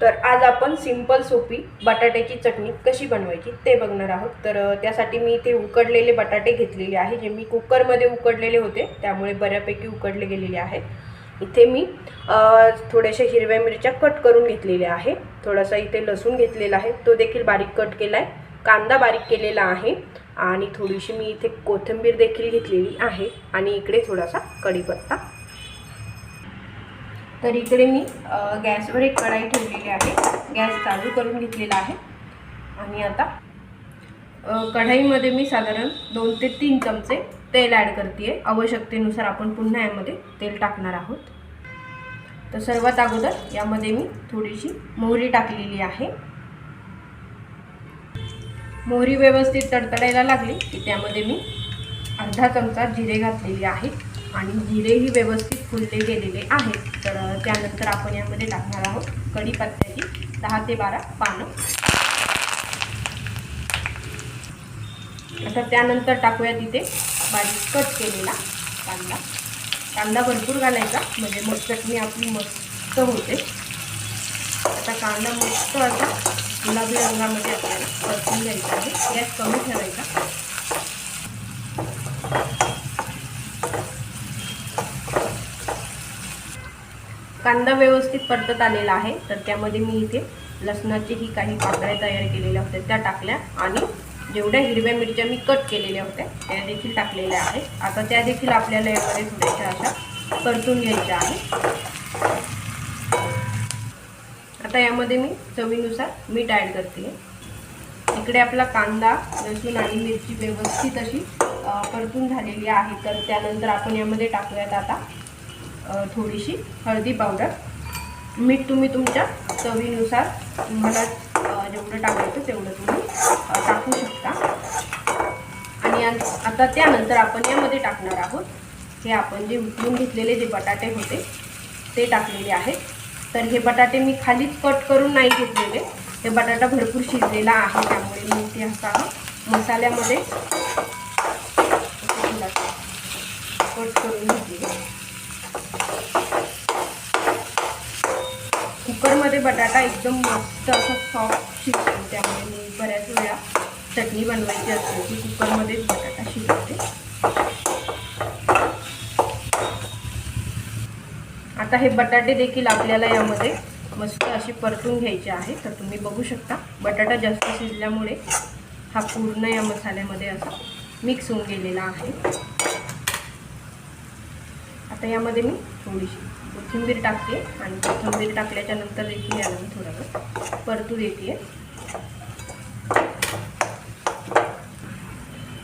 तर आज आपण सिंपल सोपी बटाट्याची चटणी कशी बनवायची ते बघणार आहोत. तर त्यासाठी मी इथे उकडलेले बटाटे घेतलेले आहे जे मी कुकरमध्ये उकडलेले होते त्यामुळे बऱ्यापैकी उकडले गेलेले आहेत. इथे मी थोड्याशा हिरव्या मिरच्या कट करून घेतलेल्या आहे. थोडासा इथे लसूण घेतलेला आहे तो देखील बारीक कट केला आहे कांदा बारीक केलेला आहे आणि थोडीशी मी इथे कोथिंबीर देखील घेतलेली आहे आणि इकडे थोडासा कढीपत्ता तर इकडे मी गॅसवर एक कढाई ठेवलेली आहे. गॅस चालू करून घेतलेला आहे. आणि आता कढाईमध्ये मी साधारण दोन ते तीन चमचे तेल ॲड करते आवश्यकतेनुसार आपण पुन्हा यामध्ये तेल टाकणार आहोत. तर सर्वात अगोदर यामध्ये मी थोडीशी मोहरी टाकलेली आहे. मोहरी व्यवस्थित तडतडायला लागली की त्यामध्ये मी अर्धा चमचा जिरे घातलेले आहे आणि जिरेही व्यवस्थित फुलले गेलेले आहेत. तर त्यानंतर आपण यामध्ये टाकणार आहोत कढीपत्त्याची दहा ते बारा पानं. आता त्यानंतर टाकूया तिथे बारीक कट केलेला कांदा. कांदा भरपूर घालायचा म्हणजे मग चटणी आपली मस्त होते. आता कांदा मस्त असा गुलाबी रंगामध्ये आपल्याला परतून घ्यायचा आहे. गॅस कमी ठेवायचा. कांदा व्यवस्थित परतत आलेला आहे. तर त्यामध्ये मी इथे लसणाची ही काही पाकळ्या तयार केलेल्या होत्या. त्या टाकल्या आणि जेवढ्या हिरव्या मिरच्या मी कट केलेल्या होत्या त्या देखील टाकलेल्या आहेत. आता त्या देखील आपल्याला यामध्ये थोड्याशा अशा परतून घ्यायच्या आहेत. आता यामध्ये मी चवीनुसार मीठ ॲड करते. इकडे आपला कांदा लसूण आणि मिरची व्यवस्थित अशी परतून झालेली आहे. तर त्यानंतर आपण यामध्ये टाकूयात आता थोडीशी हळदी पावडर. मीठ तुम्ही तुमच्या चवीनुसार तुम्हाला जेवढं टाकायचं तेवढं तुम्ही टाकू शकता. आणि आता त्यानंतर आपण यामध्ये टाकणार आहोत. हे आपण जे उकळून घेतलेले जे बटाटे होते ते टाकलेले आहेत. तर हे बटाटे मी खालीच कट करून नाही घेतलेले. हे बटाटा भरपूर शिजलेला आहे त्यामुळे मी ते असा मसाल्यामध्ये कट करून घेतलेले. कुकरमध्ये बटाटा एकदम मस्त असा सॉफ्ट शिजतो त्यामुळे मी बऱ्याच वेळा चटणी बनवायची असते की कुकरमध्येच बटाटा शिजवते. आता हे बटाटे देखील आपल्याला यामध्ये मस्त अशी परतून घ्यायचे आहे तर तुम्ही बघू शकता. बटाटा जास्त शिजल्यामुळे हा पूर्ण या मसाल्यामध्ये असा मिक्स होऊन गेलेला आहे. आता यामध्ये मी थोडीशी कोथिंबीर टाकते आणि कोथिंबीर टाकल्याच्या नंतर देखील याला मी थोडा वेळ परतू देते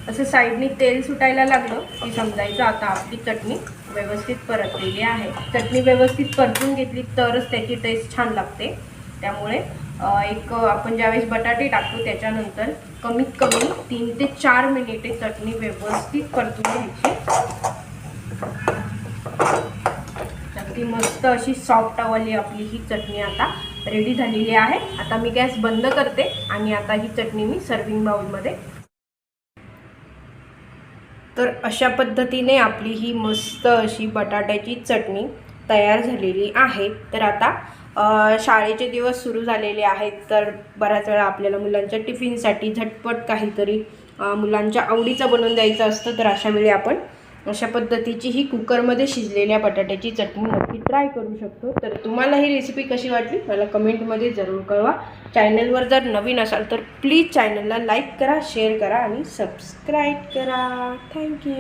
असं साईडनी तेल सुटायला लागलं की समजायचं आता आपली चटणी व्यवस्थित परतलेली आहे. चटणी व्यवस्थित परतून घेतली तरच त्याची टेस्ट छान लागते. त्यामुळे एक आपण ज्यावेळेस बटाटे टाकतो त्याच्यानंतर कमीत कमी तीन ते चार मिनिटे चटणी व्यवस्थित परतून घ्यायची. ती मस्त अशी सॉफ्ट वाली आपली ही चटणी आता. रेडी झालेली आहे. आता मी गॅस बंद करते आणि आता ही चटणी मी सर्विंग बाउलमध्ये तर अशा पद्धतीने आपली ही मस्त अशी बटाट्याची चटणी तयार झालेली आहे. तर आता शाळेचे दिवस सुरू झालेले आहेत. तर बऱ्याच वेळा आपल्याला मुलांच्या टिफिनसाठी झटपट काहीतरी मुलांच्या आवडीचं बनवून द्यायचं असतं तर अशावेळी आपण अशा पद्धतीची ही कुकरमध्ये शिजलेल्या बटाट्याची चटणी नक्की ट्राय करू शकतो. तर तुम्हाला ही रेसिपी कशी वाटली मला कमेंटमध्ये जरूर कळवा. चॅनलवर जर नवीन असाल तर प्लीज चॅनलला लाईक करा शेअर करा आणि सबस्क्राईब करा. थँक्यू